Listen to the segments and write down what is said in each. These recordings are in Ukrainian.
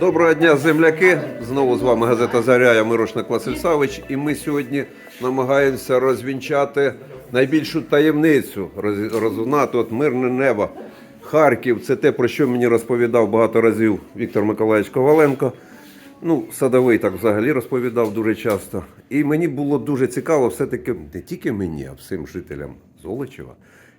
Доброго дня, земляки! Знову з вами газета Заря, я Мирошник Василь Савич. І ми сьогодні намагаємося розвінчати найбільшу таємницю, роз- розунати от мирне небо. Харків це те, про що мені розповідав багато разів Віктор Миколаївич Коваленко. Ну, садовий так взагалі розповідав дуже часто. І мені було дуже цікаво, все-таки не тільки мені, а всім жителям Золочева.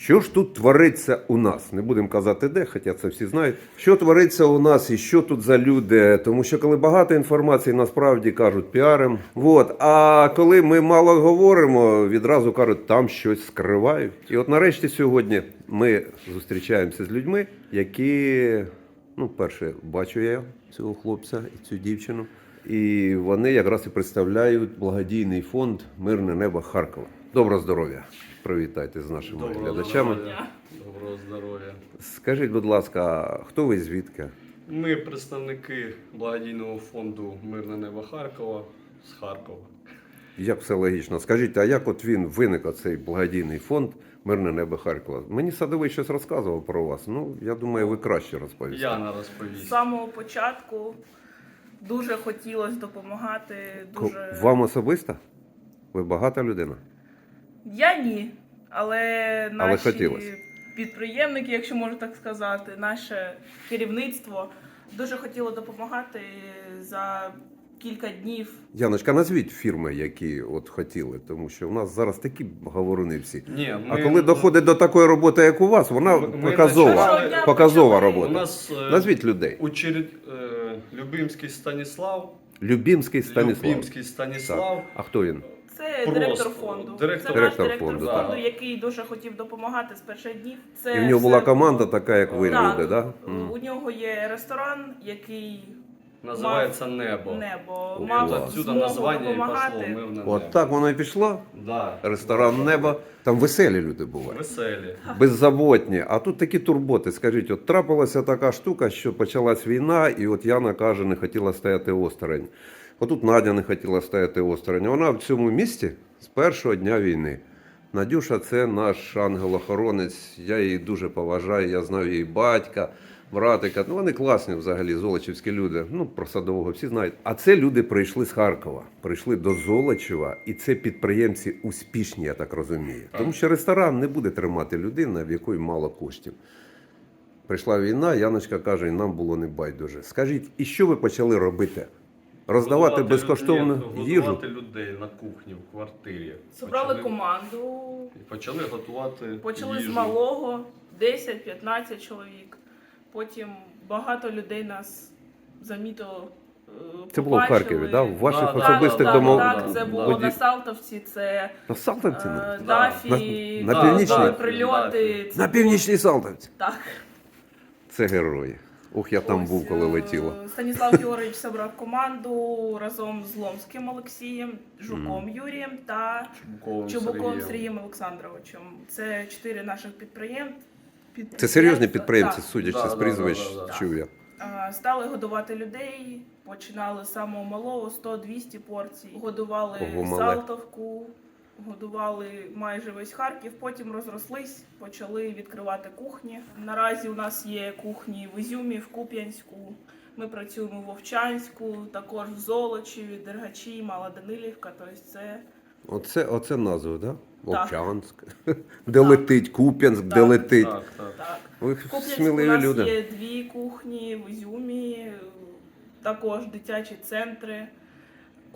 Що ж тут твориться у нас? Не будемо казати де, хоча це всі знають. Що твориться у нас і що тут за люди? Тому що коли багато інформації, насправді кажуть піарем. Вот. А коли ми мало говоримо, відразу кажуть, там щось скривають. І от нарешті сьогодні ми зустрічаємося з людьми, які Ну, перше, бачу я цього хлопця і цю дівчину. І вони якраз і представляють благодійний фонд Мирне небо Харкова. Доброго здоров'я! Привітайте з нашими глядачами. здоров'я. Доброго здоров'я. Скажіть, будь ласка, хто ви звідки? Ми представники благодійного фонду Мирне небо Харкова з Харкова. Як все логічно? Скажіть, а як от він виник оцей благодійний фонд Мирне небо Харкова? Мені садовий щось розказував про вас. Ну, я думаю, ви краще розповісте. Яна З розповість. самого початку дуже хотілося допомагати. Дуже Вам особисто? Ви багата людина? Я ні, але наші хотілося. підприємники, якщо можна так сказати, наше керівництво дуже хотіло допомагати за кілька днів. Яночка, назвіть фірми, які от хотіли, тому що у нас зараз такі говоруни всі. Ні, А коли доходить до такої роботи, як у вас, вона Ми- ми показова, почали- показова почали- у нас е, Назвіть людей. у Черед... е, Любимський Станіслав. Любімський Станіслав. Любимський Станіслав. Так. А хто він? Це Просто директор фонду. директор- Це Директор наш директор фонду, фонду, так. який дуже хотів допомагати з перших днів. Це І в нього була все- команда така, як ви Так. люди, да? У нього є ресторан, який Називається Небо. небо О, мав клас. Отсюда змогу названня і пішло допомагати. Мирне От небо. так воно і пішло. Да. Ресторан Небо. Там веселі люди бувають. Веселі. Беззаботні. А тут такі турботи. Скажіть, от трапилася така штука, що почалась війна, і от Яна каже, не хотіла стояти осторонь. Отут Надя не хотіла стояти осторонь. Вона в цьому місті з першого дня війни. Надюша це наш ангел-охоронець. Я її дуже поважаю. Я знаю її батька, братика. Ну вони класні взагалі, золочівські люди. Ну, про садового всі знають. А це люди прийшли з Харкова, прийшли до Золочева, і це підприємці успішні, я так розумію. Тому що ресторан не буде тримати людина, в якої мало коштів. Прийшла війна, Яночка каже, і нам було не байдуже. Скажіть, і що ви почали робити? Роздавати Годувати безкоштовну людей- їжу? Годувати людей на кухні в квартирі. Зібрали Почали- команду, І почали готувати. почали з малого 10-15 чоловік. Потім багато людей нас замітило. е, Це було в побачили. Харкові, да? в ваших Да, да, особистих так, домов. Так, це було на Салтовці, це На Салтовці? е, Дафі, На- на були північній? прильоти. це На північній Салтовці. Так. Це герої. Ух, я там Ось, був, коли е, летіло. Станіслав Георгійович зібрав команду разом з Ломським Олексієм, Жуком Юрієм та Чубуковим Чубуковим Сергієм. Сергієм Олександровичем. Це чотири наших підприємств. Це серйозні підприємці, судячи Да, з да, прізвищ, да, да, да. чув я. Стали годувати людей, починали з самого малого 100-200 порцій. Годували Ого, мале. Салтовку, годували майже весь Харків. Потім розрослись, почали відкривати кухні. Наразі у нас є кухні в Ізюмі, в Куп'янську. Ми працюємо в Вовчанську, також в Золочеві, Дергачі, Мала Данилівка. Тобто це Оце, оце назва, да? Так. Вовчанськ. Де летить, Куп'янськ, де Так. летить. Так, так. так. Ви В Куп'янську у сміливі нас люди. є дві кухні в Ізюмі, також дитячі центри,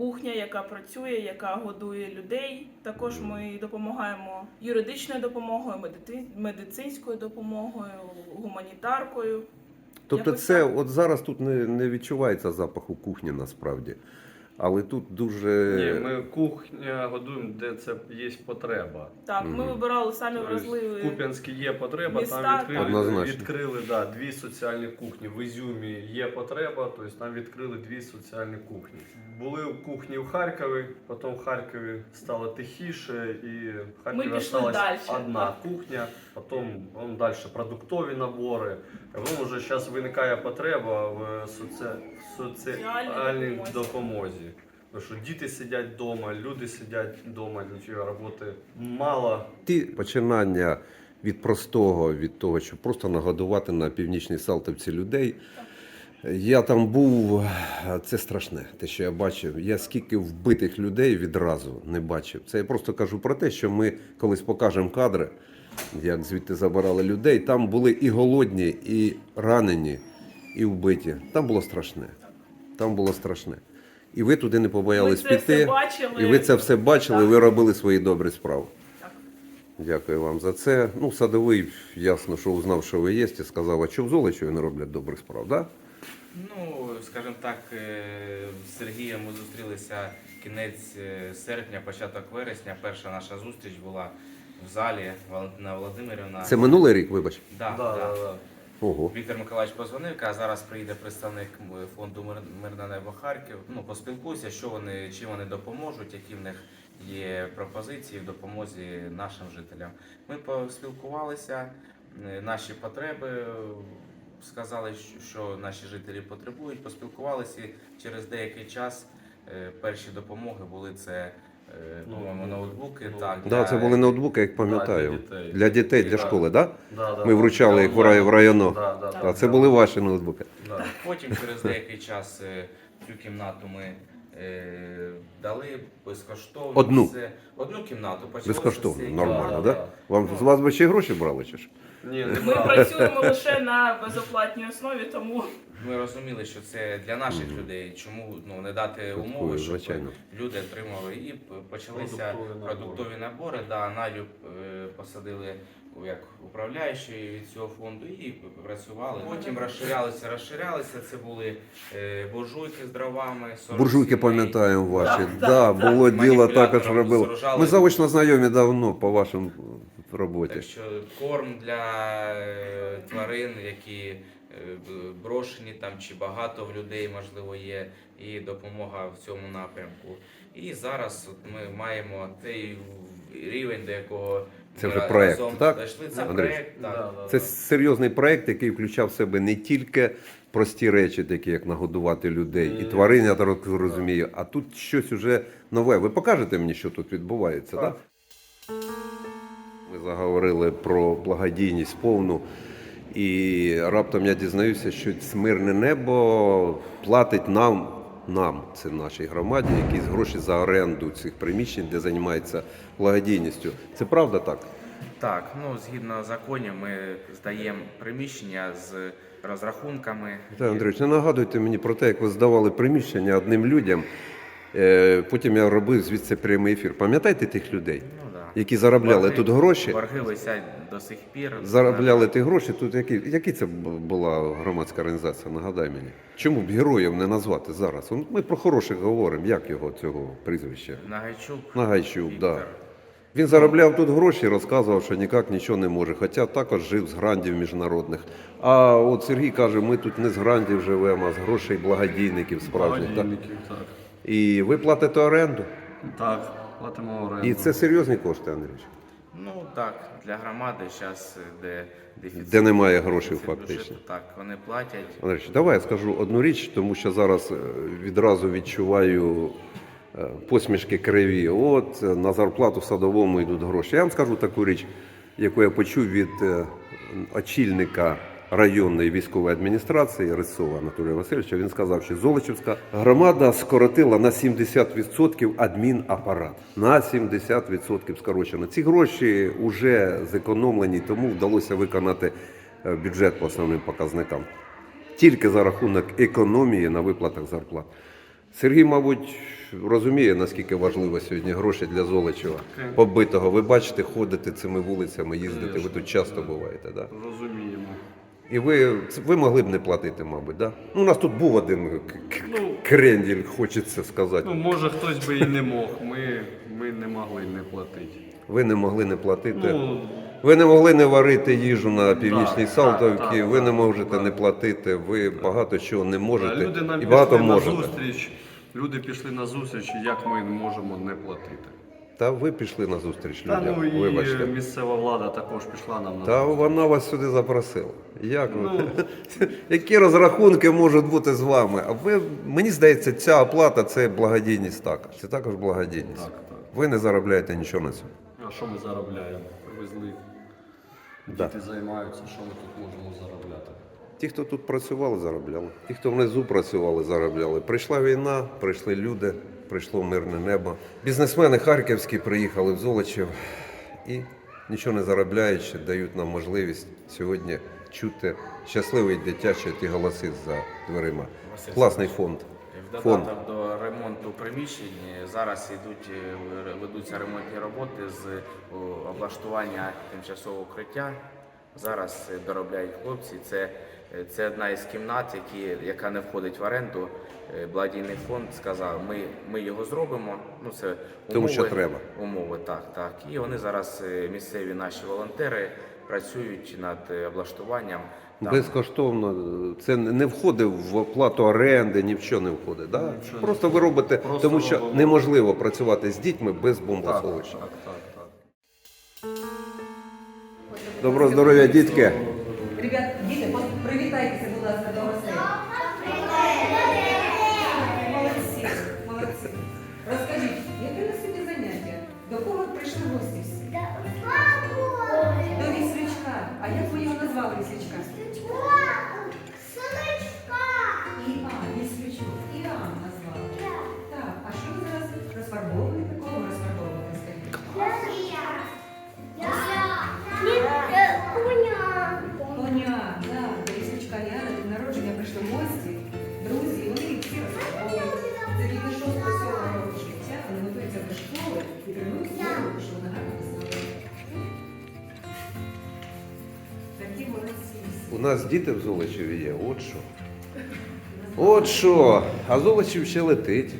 кухня, яка працює, яка годує людей. Також ми допомагаємо юридичною допомогою, медицинською допомогою, гуманітаркою. Тобто Якось це так. от зараз тут не, не відчувається запаху кухні насправді. Але тут дуже. Ні, ми кухня годуємо, де це є потреба. Так, ми Мгм. вибирали самі Тобто, вразливі. В Куп'янській є потреба, міста, там відкрили, Однозначно. відкрили да, дві соціальні кухні. В Ізюмі є потреба, тобто там відкрили дві соціальні кухні. Були кухні в Харкові, потім в Харкові стало тихіше, і в Харкові пішли осталась дальше, одна кухня, потім вон далі продуктові набори. Потім вже зараз виникає потреба в соці... в соціальній допомозі. Що діти сидять вдома, люди сидять вдома, нічого роботи мало. Ті починання від простого, від того, щоб просто нагодувати на північній Салтовці людей. Я там був, це страшне, те, що я бачив. Я скільки вбитих людей відразу не бачив. Це я просто кажу про те, що ми колись покажемо кадри, як звідти забирали людей. Там були і голодні, і ранені, і вбиті. Там було страшне. Там було страшне. І ви туди не побоялись Ми це піти. все бачили. І ви це все бачили, Так. ви робили свої добрі справи. Так. Дякую вам за це. Ну, садовий, ясно, що узнав, що ви є, і сказав, а що в Золочеві не роблять добрих справ, так? Да? Ну, скажімо так, е, з Сергієм ми зустрілися кінець е, серпня, початок вересня. Перша наша зустріч була в залі Валентина Володимирівна. Це минулий рік, вибач. Да, Да, да. Ого. Віктор Миколаївич позвонив, а зараз приїде представник фонду «Мир- Мирне небо Харків. Ну, поспілкуйся, що вони, чим вони допоможуть, які в них є пропозиції в допомозі нашим жителям. Ми поспілкувалися, наші потреби сказали, що- наші жителі потребують. Поспілкувалися через деякий час. е, Перші допомоги були це по-моєму, ну, ноутбуки. ну, так, Да, це були ноутбуки, як пам'ятаю. для дітей. Для дітей, для школи, так? Да, да, Ми вручали їх в рай- в районо. Да, да, Да? да, Це да. були ваші ноутбуки. Да. Потім через деякий час е, цю кімнату ми е, дали безкоштовно. Одну? Все. Одну кімнату. Почалося Безкоштовно, все- нормально, Да. Вам з вас би ще й гроші брали чи ж? Ні, не Ми брали. працюємо лише на безоплатній основі, тому Ми розуміли, що це для наших Мгм. людей. Чому ну, не дати умови, щоб звичайно. люди отримали. І почалися Продуктові набори. продуктові набори. Да, Надю е, посадили як управляючої від цього фонду і працювали. Потім розширялися, розширялися. Це були е, буржуйки з дровами. 40 Буржуйки пам'ятаємо ваші. Так, Да, так, було діло також робили. Ми заочно знайомі давно по вашому роботі. Так що корм для е, тварин, які е, брошені там чи багато в людей, можливо, є, і допомога в цьому напрямку. І зараз от ми маємо той рівень, до якого Це вже проект, так? Дійшли. Це Андрій? проект, так. Да, да, Це серйозний проект, який включав в себе не тільки прості речі, такі як нагодувати людей і тварин, я так розумію, а тут щось уже нове. Ви покажете мені, що тут відбувається, так? Так. Ми заговорили про благодійність повну. І раптом я дізнаюся, що мирне небо платить нам, нам, це нашій громаді, якісь гроші за оренду цих приміщень, де займається благодійністю. Це правда так? Так, ну згідно законів, ми здаємо приміщення з розрахунками. Віталій Андрійович, не нагадуйте мені про те, як ви здавали приміщення одним людям. Е, Потім я робив звідси прямий ефір. Пам'ятаєте тих людей, Ну. Які заробляли Борги- тут гроші? Борги висять до сих пір. Заробляли ті гроші. Тут які, які це була громадська організація? Нагадай мені. Чому б героїв не назвати зараз? Ми про хороших говоримо. Як його цього прізвища? Нагайчук. Нагайчук, Віктор. да. Він заробляв тут гроші, розказував, що ніяк нічого не може. Хоча також жив з грандів міжнародних. А от Сергій каже, ми тут не з грандів живемо, а з грошей благодійників справжніх. Так? Так. І ви платите оренду. Так, платимо оренду. І це серйозні кошти, Андрійович. Ну так, для громади зараз, де дефіцит. Де немає грошей дефіцит фактично. бюджету, Так, вони платять. Андрійович, давай я скажу одну річ, тому що зараз е, відразу відчуваю е, посмішки криві. От е, на зарплату садовому йдуть гроші. Я вам скажу таку річ, яку я почув від е, очільника районної військової адміністрації Рисова Анатолія Васильовича. Він сказав, що Золочівська громада скоротила на 70% адмінапарат. На 70% скорочено. Ці гроші вже зекономлені, тому вдалося виконати е, бюджет по основним показникам тільки за рахунок економії на виплатах зарплат. Сергій, мабуть, розуміє, наскільки важливо сьогодні гроші для Золочева побитого. Ви бачите, ходите цими вулицями, їздите, ви тут часто буваєте. Да? Розуміємо. І ви, ви могли б не платити, мабуть, да? Ну, у нас тут був один Ну, кренділь, хочеться сказати. ну, може хтось би і не мог. Ми, ми не могли не платити. Ви не могли не платити. Ну, Ви не могли не варити їжу на північній Так, Салтовці, так, так, ви не можете так. не платити, ви багато чого не можете люди нам і багато пішли на зустріч. Люди пішли на зустріч, як ми можемо не платити. Та ви пішли на зустріч Та людям, ну і вибачте. місцева влада також пішла нам на Та зустріч. вона вас сюди запросила. Як ви? Ну. Які розрахунки можуть бути з вами? А ви мені здається, ця оплата це благодійність також. Це також благодійність. Так, так. Ви не заробляєте нічого на цьому. А що ми заробляємо? Привезли. Да. Діти займаються, що ми тут можемо заробляти? Ті, хто тут працювали, заробляли. Ті, хто внизу працювали, заробляли. Прийшла війна, прийшли люди, прийшло мирне небо. Бізнесмени харківські приїхали в Золочів і нічого не заробляючи, дають нам можливість сьогодні чути щасливий дитячий ті голоси за дверима. Класний фонд. Фонд. додаток до ремонту приміщень е, зараз йдуть, е, ведуться ремонтні роботи з облаштування тимчасового укриття. Зараз е, доробляють хлопці. Це, е, це одна із кімнат, які, яка не входить в оренду. Е, Благодійний фонд сказав, ми, ми його зробимо. Ну, це умови, Тому що треба. Умови, так, так. І вони зараз, е, місцеві наші волонтери, працюють над е, облаштуванням. Там Безкоштовно. Це не входить в оплату оренди, ні в що не входить. Да? Нічого. Просто ви робите, Просто тому що робимо. неможливо працювати з дітьми без бомбосховища. так, так, так. Доброго здоров'я, дітки! Нас діти в Золочеві є, от що. От що. А Золочів ще летить.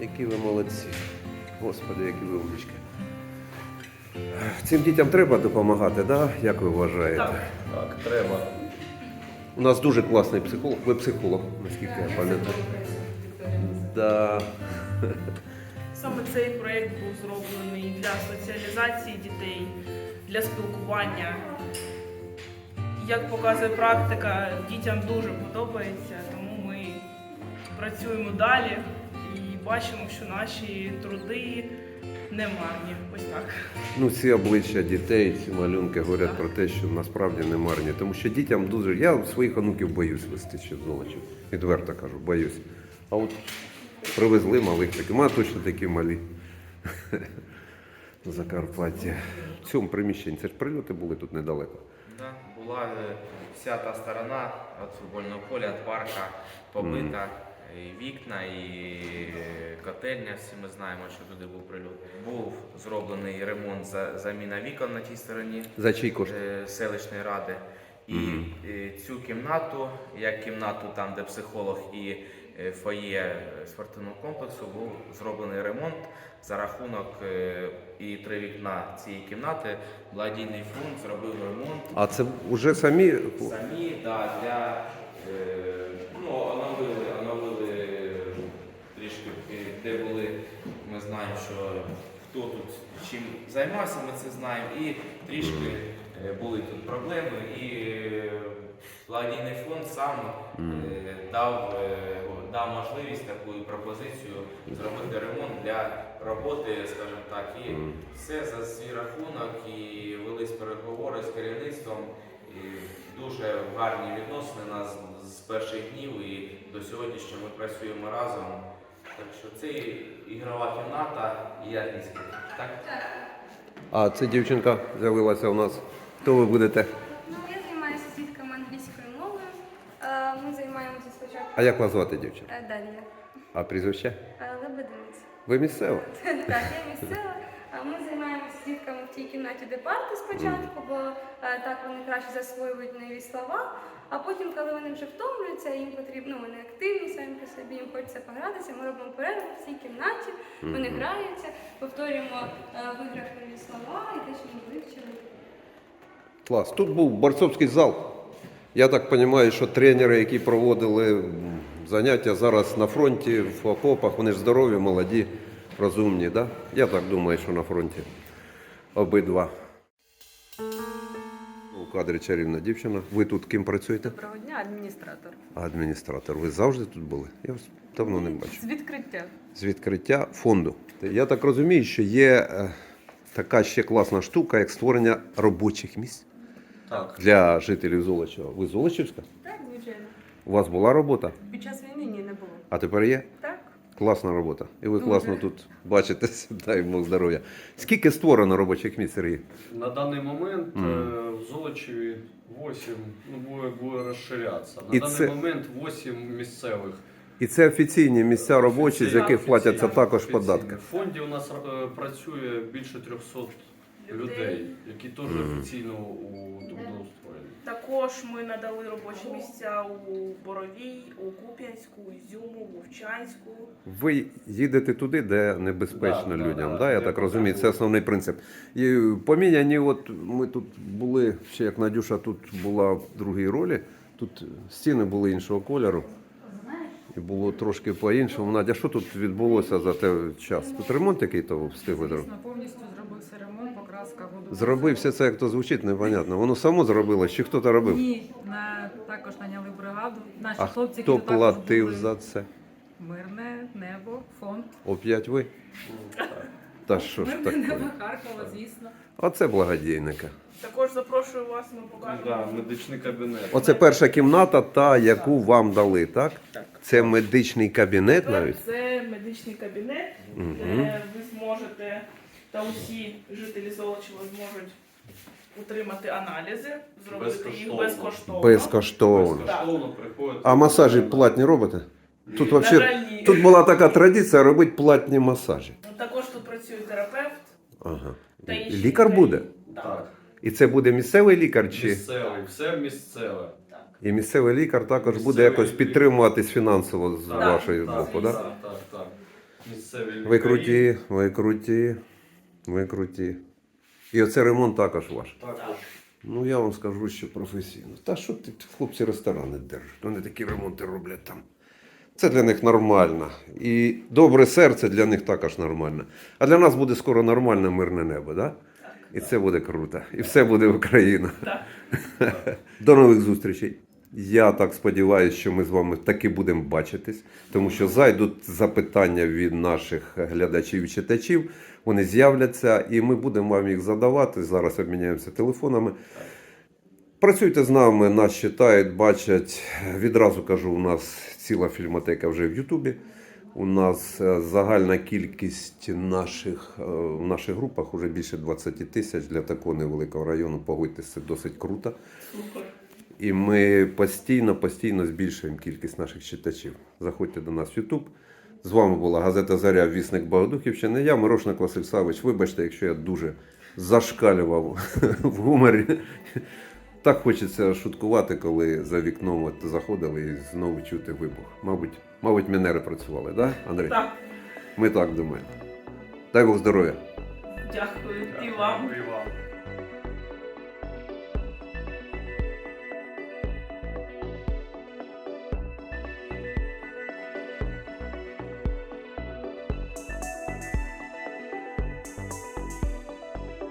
Які ви молодці. Господи, які ви умнички. Цим дітям треба допомагати, да? як ви вважаєте? Так. Так, треба. У нас дуже класний психолог. Ви психолог, наскільки я пам'ятаю. Да. Саме цей проєкт був зроблений для соціалізації дітей, для спілкування. Як показує практика, дітям дуже подобається, тому ми працюємо далі і бачимо, що наші труди не марні. Ось так. Ну, ці обличчя дітей, ці малюнки говорять про те, що насправді не марні. Тому що дітям дуже. Я своїх онуків боюсь вести ще Золочів. Відверто кажу, боюсь. А от привезли малих таких. У мене точно такі малі. В Закарпатті. В цьому приміщенні це ж прильоти були тут недалеко. Да, була е, вся та сторона від футбольного поля, від парка побита. І вікна, і е, котельня, всі ми знаємо, що туди був прильот. Був зроблений ремонт за- заміна вікон на тій стороні За чий кошт? е, селищної ради. І е, цю кімнату, як кімнату там, де психолог і е, фоє спортивного комплексу, був зроблений ремонт за рахунок е, і три вікна цієї кімнати. Благодійний фонд зробив ремонт. А це вже самі. Самі да, для е, ну, оновили, оновили трішки, е, де були. Ми знаємо, що хто тут чим займався, ми це знаємо. І трішки е, були тут проблеми. І е, благодійний фонд сам е, дав, е, дав можливість таку пропозицію зробити ремонт для роботи, скажімо так, і все за свій рахунок, і велись переговори з керівництвом. І дуже гарні відносини нас з перших днів і до сьогоднішнього ми працюємо разом. Так що це ігрова кімната і якість. Так? А це дівчинка з'явилася у нас. Хто ви будете? Ну, я займаюся свідками англійської мови. Е, Ми займаємося спочатку А як вас звати дівчинка? е, Дар'я А прізвище? е, Лебединець. Ви місцева? Так, я місцева. А Ми займаємося свідками в тій кімнаті, де парти спочатку, бо е, так вони краще засвоюють нові слова. А потім, коли вони вже втомлюються, їм потрібно, вони активні самі по собі, їм хочеться погратися. Ми робимо перерву в цій кімнаті, вони граються, повторюємо е, нові слова і те, що ми вивчили. Клас. Тут був борцовський зал. Я так розумію, що тренери, які проводили заняття зараз на фронті, в окопах, вони ж здорові, молоді, розумні, да? Я так думаю, що на фронті обидва. У кадрі чарівна дівчина. Ви тут ким працюєте? Доброго дня, адміністратор. Адміністратор. Ви завжди тут були? Я вас давно не бачив. З відкриття. з відкриття фонду. Я так розумію, що є е, така ще класна штука, як створення робочих місць Так. для жителів Золочева. Ви з Золочівська? Так, звичайно. У вас була робота, Під час війни ні, не було. а тепер є? Так. Класна робота. І ви Дуже. класно тут бачитесь, дай Бог здоров'я. Скільки створено робочих місць, Сергій? На даний момент е, в Золочеві 8, ну, буде, буде розширятися. На І даний це- момент 8 місцевих. І це офіційні місця робочі, з яких платяться також Офіційно. податки. В фонді у нас е, працює більше 300 людей, які теж офіційно у трудоустроєні. Також ми надали робочі місця у Боровій, у Куп'янську, Ізюму, Вовчанську. Ви їдете туди, де небезпечно Да, да, людям. да, Да, я де так розумію, це потрібно. основний принцип. І поміняні, от ми тут були, ще як Надюша тут була в другій ролі, тут стіни були іншого кольору. І було трошки по-іншому. Надя, що тут відбулося за той час? Тут ремонт який то встигли зробити? Звісно, повністю воду. Зробився це, як то звучить, непонятно. Воно само зробилось, чи хто то робив? Ні, на, також наняли бригаду. Наші А хлопці, хто які також платив були. за це? Мирне небо, фонд. Оп'ять ви? Та що ж Мирне таке? небо Харкова, звісно. Оце благодійника. Також запрошую вас, ми покажемо. Да, медичний кабінет. Оце перша кімната, та яку вам дали, так? Це медичний кабінет навіть. Це медичний кабінет, де ви зможете та усі жителі Золочева зможуть отримати аналізи, зробити їх Безкоштовно. безкоштовно. Безкоштовно. Безкоштовно приходить. А масажі платні робите? Тут На взагалі жаль, ні. тут була така традиція робити платні масажі. Також тут працює терапевт Ага. та інші Лікар буде. Так. Так, І це буде місцевий лікар чи місцевий, все місцеве. так. і місцевий лікар також буде Місцевий якось лікар. підтримуватись фінансово з Так, вашої так, боку, так, так? так, так, так. Місцеві лікарі. ви круті, ви круті. І оце ремонт також ваш. Також. Ну я вам скажу, що професійно. Та що ти хлопці ресторани держать? Вони такі ремонти роблять там. Це для них нормально. І добре серце для них також нормально. А для нас буде скоро нормальне мирне небо, да? І це буде круто. І все буде Україна. Так. До нових зустрічей. Я так сподіваюся, що ми з вами таки будемо бачитись, тому що зайдуть запитання від наших глядачів і читачів. Вони з'являться, і ми будемо вам їх задавати. Зараз обміняємося телефонами. Працюйте з нами, нас читають, бачать. Відразу кажу, у нас ціла фільмотека вже в Ютубі. У нас е, загальна кількість наших е, в наших групах вже більше 20 тисяч для такого невеликого району. Погодьтесь, це досить круто. І ми постійно, постійно збільшуємо кількість наших читачів. Заходьте до нас в YouTube. З вами була газета Заря Вісник Богодухівщини. Я Мирошник Василь Савич. Вибачте, якщо я дуже зашкалював в гуморі. Так хочеться шуткувати, коли за вікном от заходили і знову чути вибух. Мабуть, мабуть, мінери працювали, да, Андрій? Так, Ми так думаємо. Дай Бог здоров'я. дякую і вам. І вам.